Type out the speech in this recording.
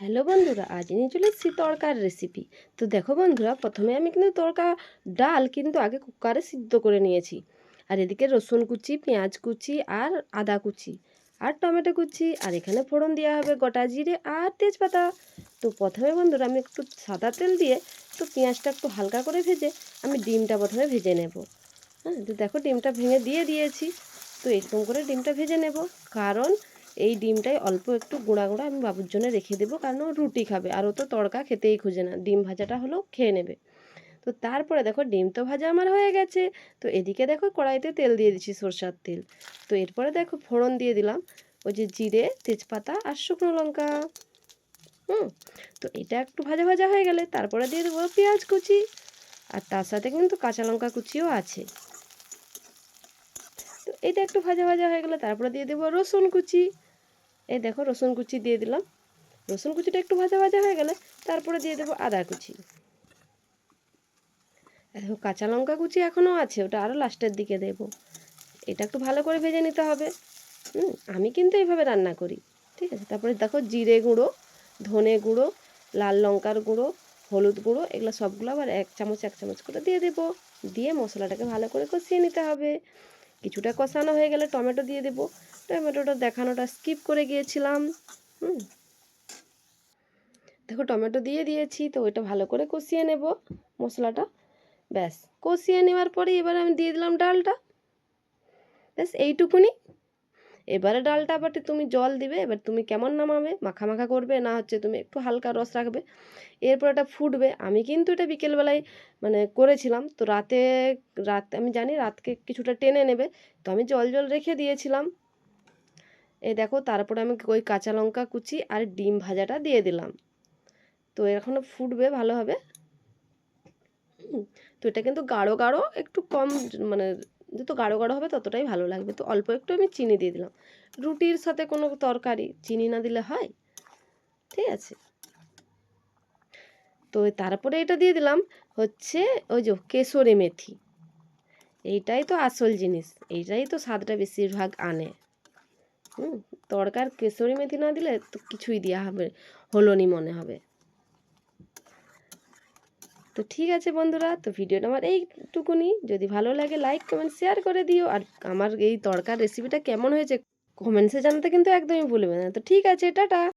Hello বন্ধুরা, আজ নিয়ে চলে এসেছি তড়কার রেসিপি তো দেখো বন্ধুরা, প্রথমে আমি কিন্তু তড়কা ডাল কিন্তু আগে কুকারে সিদ্ধ করে নিয়েছি। আর এদিকে রসুন কুচি, পেঁয়াজ কুচি আর আদা কুচি আর টমেটো কুচি আর এখানে ফোড়ন দেওয়া হবে গোটা জিরে আর তেজপাতা। তো প্রথমে বন্ধুরা আমি একটু সাদা তেল দিয়ে তো পেঁয়াজটা একটু হালকা করে ভেজে আমি ডিমটা প্রথমে ভেজে নেব। হ্যাঁ তো দেখো ডিমটা ভেঙে দিয়ে দিয়েছি। তো এরকম করে ডিমটা ভেজে নেব। কারণ এই ডিমটাই অল্প একটু গুঁড়া গুঁড়া আমি বাবুর জন্য রেখে দেবো, কারণ ও রুটি খাবে আর ও তো তড়কা খেতেই খুঁজে না। ডিম ভাজাটা হলেও খেয়ে নেবে। তো তারপরে দেখো, ডিম তো ভাজা আমার হয়ে গেছে। তো এদিকে দেখো, কড়াইতে তেল দিয়ে দিচ্ছি সরষার তেল। তো এরপরে দেখো, ফোড়ন দিয়ে দিলাম ওই যে জিরে, তেজপাতা আর শুকনো লঙ্কা। হুম, তো এটা একটু ভাজা ভাজা হয়ে গেলে তারপরে দিয়ে দেবো পেঁয়াজ কুচি। আর তার সাথে কিন্তু কাঁচা লঙ্কা কুচিও আছে। তো এটা একটু ভাজা ভাজা হয়ে গেলে তারপরে দিয়ে দেবো রসুন কুচি। এই দেখো, রসুন কুচি দিয়ে দিলাম। রসুন কুচিটা একটু ভাজা ভাজা হয়ে গেলে তারপরে দিয়ে দেবো আদা কুচি। দেখো, কাঁচা লঙ্কা কুচি এখনও আছে, ওটা আরও লাস্টের দিকে দেব। এটা একটু ভালো করে ভেজে নিতে হবে। হুম, আমি কিন্তু এইভাবে রান্না করি, ঠিক আছে? তারপরে দেখো, জিরে গুঁড়ো, ধনে গুঁড়ো, লাল লঙ্কার গুঁড়ো, হলুদ গুঁড়ো, এগুলো সবগুলো আবার এক চামচ এক চামচ করে দিয়ে দেবো। দিয়ে মশলাটাকে ভালো করে কষিয়ে নিতে হবে। কিছুটা কষানো হয়ে গেলে টমেটো দিয়ে দেব। টমেটোটা দেখানোটা স্কিপ করে গিয়েছিলাম, হুম। দেখো, টমেটো দিয়ে দিয়েছি, তো ওইটা ভালো করে কষিয়ে নেব মশলাটা। ব্যাস, কষিয়ে নেওয়ার পরে এবার আমি দিয়ে দিলাম ডালটা। ব্যাস, এইটুকুনি। এবারে ডালটা আবার তুমি জল দিবে, এবার তুমি কেমন নামাবে মাখা মাখা করবে, না হচ্ছে তুমি একটু হালকা রস রাখবে, এরপর এটা ফুটবে। আমি কিন্তু এটা বিকেলবেলায় মানে করেছিলাম, তো রাতে, রাত, আমি জানি রাতকে কিছুটা টেনে নেবে, তো আমি জল জল রেখে দিয়েছিলাম। এ দেখো, তারপরে আমি ওই কাঁচা লঙ্কা কুচি আর ডিম ভাজাটা দিয়ে দিলাম। তো এখনও ফুটবে ভালোভাবে তো এটা কিন্তু গাঢ় গাঢ়, একটু কম মানে যত গাঢ় গাঢ় হবে ততটাই ভালো লাগবে। তো অল্প একটু আমি চিনি দিয়ে দিলাম। রুটির সাথে কোনো তরকারি চিনি না দিলে হয়? ঠিক আছে। তো তারপরে এটা দিয়ে দিলাম হচ্ছে ওই যে কেশরে মেথি। এইটাই তো আসল জিনিস। এইটাই তো স্বাদটা বেশিরভাগ আনে। হুম, তরকার কেশরি মেথি না দিলে তো কিছুই দেওয়া হবে হলো নি মনে হবে। তো ঠিক আছে বন্ধুরা, তো ভিডিওটা আমার এইটুকুনি। যদি ভালো লাগে লাইক কমেন্ট শেয়ার করে দিও। আর আমার এই তরকার রেসিপিটা কেমন হয়েছে কমেন্টসে জানাতে কিন্তু একদমই ভুলবে না। তো ঠিক আছে, টাটা।